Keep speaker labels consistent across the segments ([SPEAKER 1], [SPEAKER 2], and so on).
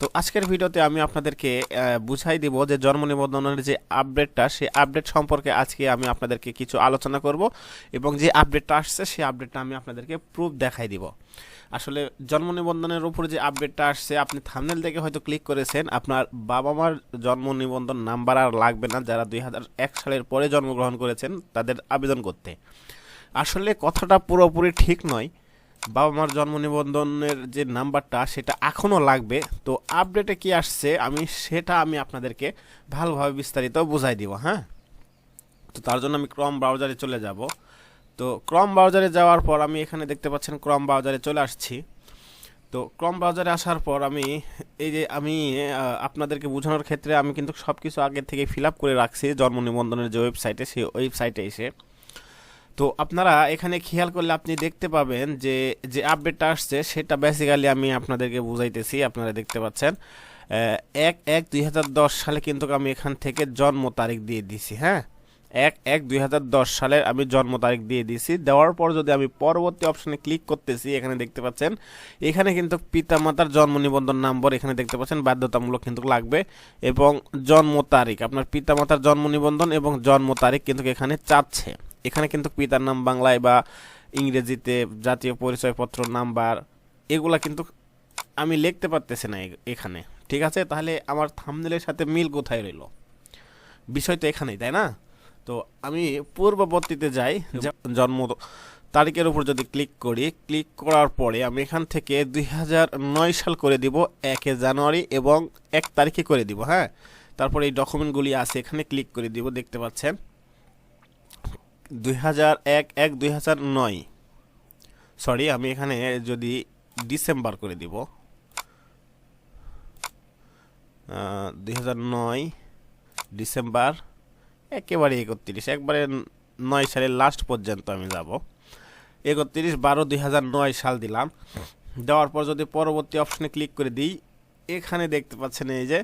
[SPEAKER 1] তো আজকের ভিডিওতে আমি আপনাদেরকে বুঝাই দিব যে জন্ম নিবন্ধনের যে আপডেটটা সেই আপডেট সম্পর্কে আজকে আমি আপনাদেরকে কিছু আলোচনা করব এবং যে আপডেটটা আসছে, সেই আপডেটটা আমি আপনাদেরকে প্রুফ দেখাই দিব। আসলে জন্ম নিবন্ধনের উপর যে আপডেটটা আসছে, আপনি থামনেল দেখে হয়তো ক্লিক করেছেন, আপনার বাবা মার জন্ম নিবন্ধন নাম্বার আর লাগবে না যারা দুই হাজার এক সালের পরে জন্মগ্রহণ করেছেন, তাদের আবেদন করতে। আসলে কথাটা পুরোপুরি ঠিক নয়। বাবা মার জন্ম নিবন্ধনের যে নাম্বারটা, সেটা এখনও লাগবে। তো আপডেটে কি আসছে, আমি সেটা আমি আপনাদেরকে ভালোভাবে বিস্তারিত বুঝাই দিব হ্যাঁ? তো তার জন্য আমি ক্রম ব্রাউজারে চলে যাব। তো ক্রম ব্রাউজারে যাওয়ার পর আমি এখানে দেখতে পাচ্ছেন ক্রম ব্রাউজারে চলে আসছি। তো ক্রম ব্রাউজারে আসার পর আমি, এই যে আমি আপনাদেরকে বোঝানোর ক্ষেত্রে আমি কিন্তু সব কিছু আগে থেকে ফিল আপ করে রাখছি, জন্ম নিবন্ধনের যে ওয়েবসাইটে সেই ওয়েবসাইটে এসে। তো আপনারা এখানে খেয়াল করলে আপনি দেখতে পাবেন যে যে আপডেটটা আসছে, সেটা বেসিক্যালি আমি আপনাদেরকে বুঝাইতেছি, আপনারা দেখতে পাচ্ছেন। এক এক দুই সালে কিন্তু আমি এখান থেকে জন্ম তারিখ দিয়ে দিছি হ্যাঁ? এক এক দুই সালের আমি জন্ম তারিখ দিয়ে দিছি। দেওয়ার পর যদি আমি পরবর্তী অপশানে ক্লিক করতেছি, এখানে দেখতে পাচ্ছেন, এখানে কিন্তু পিতামাতার জন্ম নিবন্ধন নম্বর এখানে দেখতে পাচ্ছেন, বাধ্যতামূলক কিন্তু লাগবে। এবং জন্ম তারিখ, আপনার পিতামাতার জন্ম নিবন্ধন এবং জন্ম তারিখ কিন্তু এখানে চাচ্ছে। এখানে কিন্তু পিতার নাম বাংলায় বা ইংরেজিতে জাতীয় পরিচয়পত্র নাম্বার, এগুলা কিন্তু আমি লিখতে পারতেছি না এখানে। ঠিক আছে? তাহলে আমার থামনেলের সাথে মিল কোথায় রইল? বিষয় তো এখানেই, তাই না? তো আমি পূর্ববর্তীতে যাই জন্ম তারিখের উপর যদি ক্লিক করি ক্লিক করার পরে আমি এখান থেকে দুই হাজার নয় সাল করে দিব, একে জানুয়ারি এবং এক তারিখে করে দিব হ্যাঁ? তারপরে এই ডকুমেন্টগুলি আছে, এখানে ক্লিক করে দিব, দেখতে পাচ্ছেন? দুই হাজার এক এক দুই হাজার নয়। সরি আমি এখানে যদি ডিসেম্বর করে দিব। দুই হাজার নয়, ডিসেম্বর, একেবারে একত্রিশ। একবারে নয় সালের লাস্ট পর্যন্ত আমি যাব। একত্রিশ বারো দুই হাজার নয় সাল দিলাম। দেওয়ার পর যদি পরবর্তী অপশনে ক্লিক করে দিই, এখানে দেখতে পাচ্ছেন এই যে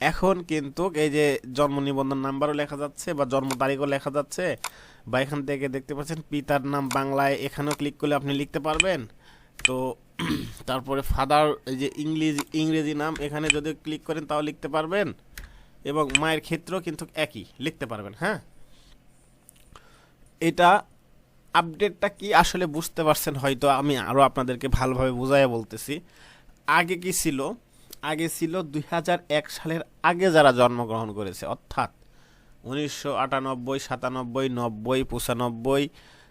[SPEAKER 1] এখন কিন্তু এই যে জন্ম নিবন্ধন নাম্বারও লেখা যাচ্ছে বা জন্ম তারিখও লেখা যাচ্ছে, বা এখান থেকে দেখতে পাচ্ছেন পিতার নাম বাংলায় এখানেও ক্লিক করলে আপনি লিখতে পারবেন। তো তারপরে ফাদার এই যে ইংলিশ, ইংরেজি নাম এখানে যদি ক্লিক করেন তাও লিখতে পারবেন এবং মায়ের ক্ষেত্রেও কিন্তু একই, লিখতে পারবেন হ্যাঁ? এটা আপডেটটা কি আসলে বুঝতে পারছেন হয়তো আমি আরও আপনাদেরকে ভালোভাবে বুঝাইয়া বলতেছি। আগে কি ছিল? আগে ছিল দুই হাজার এক সালের আগে যারা জন্মগ্রহণ করেছে, অর্থাৎ উনিশশো আটানব্বই, সাতানব্বই, নব্বই, পঁচানব্বই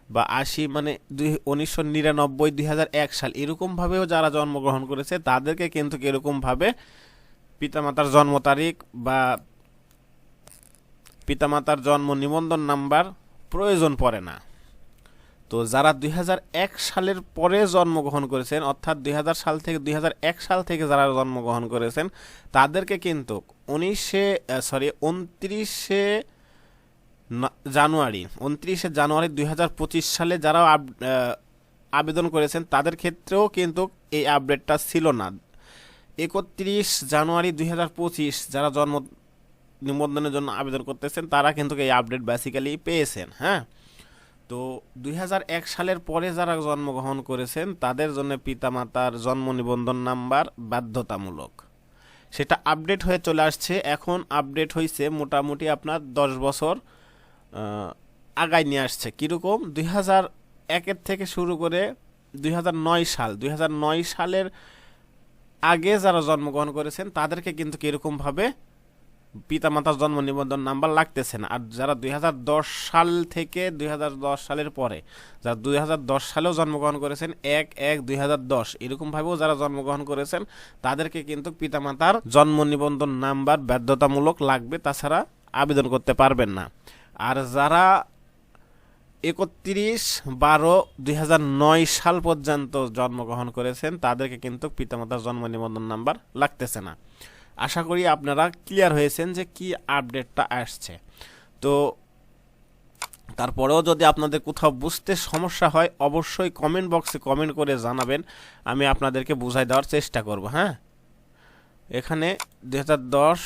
[SPEAKER 1] বা আশি মানে দুই, উনিশশো নিরানব্বই, দুই হাজার এক সাল, এরকমভাবেও যারা জন্মগ্রহণ করেছে, তাদেরকে কিন্তু এরকমভাবে পিতামাতার জন্ম তারিখ বা পিতামাতার জন্ম নিবন্ধন নাম্বার প্রয়োজন পড়ে না। তো যারা দুই হাজার এক সালের পরে জন্মগ্রহণ করেছেন, অর্থাৎ দুই হাজার সাল থেকে, দুই হাজার এক সাল থেকে যারা জন্মগ্রহণ করেছেন, তাদেরকে কিন্তু উনিশে সরি উনত্রিশে জানুয়ারি উনত্রিশে জানুয়ারি দুই হাজার পঁচিশ সালে যারা আব- আবেদন করেছেন, তাদের ক্ষেত্রেও কিন্তু এই আপডেটটা ছিল না। একত্রিশ জানুয়ারি দুই হাজার পঁচিশ যারা জন্ম নিবন্ধনের জন্য আবেদন করতেছেন, তারা কিন্তু এই আপডেট বেসিক্যালি পেয়েছেন হ্যাঁ? তো দুই হাজার এক সালের পরে যারা জন্মগ্রহণ করেছেন, তাদের জন্য পিতামাতার জন্ম নিবন্ধন নাম্বার বাধ্যতামূলক। সেটা আপডেট হয়ে চলে আসছে। এখন আপডেট হয়েছে মোটামুটি আপনার দশ বছর আগায় নিয়ে আসছে। কীরকম? দুই হাজার একের থেকে শুরু করে দুই সাল, দুই সালের আগে যারা জন্মগ্রহণ করেছেন, তাদেরকে কিন্তু কীরকমভাবে পিতামাতার জন্ম নিবন্ধন নাম্বার লাগতেছে না। আর যারা দুই হাজার দশ সাল থেকে দুই হাজার দশ সালের পরে, যারা দুই হাজার দশ সালেও জন্মগ্রহণ করেছেন, এক এক দুই এরকমভাবেও যারা জন্মগ্রহণ করেছেন, তাদেরকে কিন্তু পিতামাতার জন্ম নিবন্ধন নাম্বার বাধ্যতামূলক লাগবে, তাছাড়া আবেদন করতে পারবেন না। আর যারা একত্রিশ বারো দুই সাল পর্যন্ত জন্মগ্রহণ করেছেন, তাদেরকে কিন্তু পিতামাতার জন্ম নিবন্ধন নাম্বার লাগতেছে না। আশা করি আপনারা ক্লিয়ার হয়েছেন যে কি আপডেটটা আসছে। তো তারপরেও যদি আপনাদের কোথাও বুঝতে সমস্যা হয়, অবশ্যই কমেন্ট বক্সে কমেন্ট করে জানাবেন। আমি আপনাদেরকে বুঝাই দেওয়ার চেষ্টা করব হ্যাঁ? এখানে দুই হাজার দশ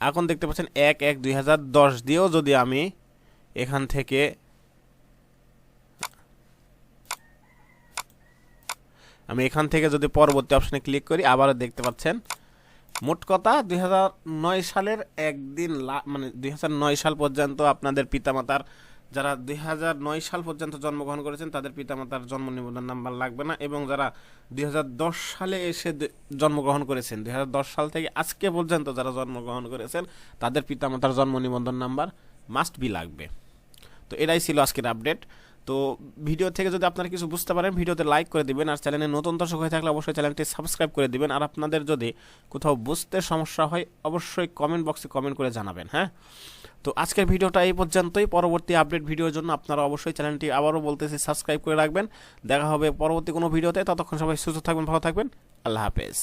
[SPEAKER 1] এখন দেখতে পাচ্ছেন এক এক দুই দিয়েও যদি আমি এখান থেকে আমি এখান থেকে যদি পরবর্তী অপশানে ক্লিক করি, আবারও দেখতে পাচ্ছেন, মোট কথা দুই হাজার নয় সালের একদিন মানে দু হাজার নয় সাল পর্যন্ত আপনাদের পিতামাতার, যারা দুই হাজার নয় সাল পর্যন্ত জন্মগ্রহণ করেছেন, তাদের পিতামাতার জন্ম নিবন্ধন নাম্বার লাগবে না এবং যারা দুই হাজার দশ সালে এসে জন্মগ্রহণ করেছেন, দুই হাজার দশ সাল থেকে আজকে পর্যন্ত যারা জন্মগ্রহণ করেছেন, তাদের পিতামাতার জন্ম নিবন্ধন নাম্বার মাস্ট বি লাগবে। তো এটাই ছিল আজকের আপডেট তো ভিডিও থেকে যদি আপনারা কিছু বুঝতে পারেন, ভিডিওতে লাইক করে দিবেন আর চ্যানেলে নতুন দর্শক হয়ে থাকলে অবশ্যই চ্যানেলটি সাবস্ক্রাইব করে দিবেন। আর আপনাদের যদি কোথাও বুঝতে সমস্যা হয়, অবশ্যই কমেন্ট বক্সে কমেন্ট করে জানাবেন হ্যাঁ? তো আজকের ভিডিওটা এই পর্যন্তই। পরবর্তী আপডেট ভিডিওর জন্য আপনারা অবশ্যই চ্যানেলটি আবারও বলতেছি সাবস্ক্রাইব করে রাখবেন। দেখা হবে পরবর্তী কোনো ভিডিওতে ততক্ষণ সবাই সুস্থ থাকবেন, ভালো থাকবেন। আল্লাহ হাফেজ।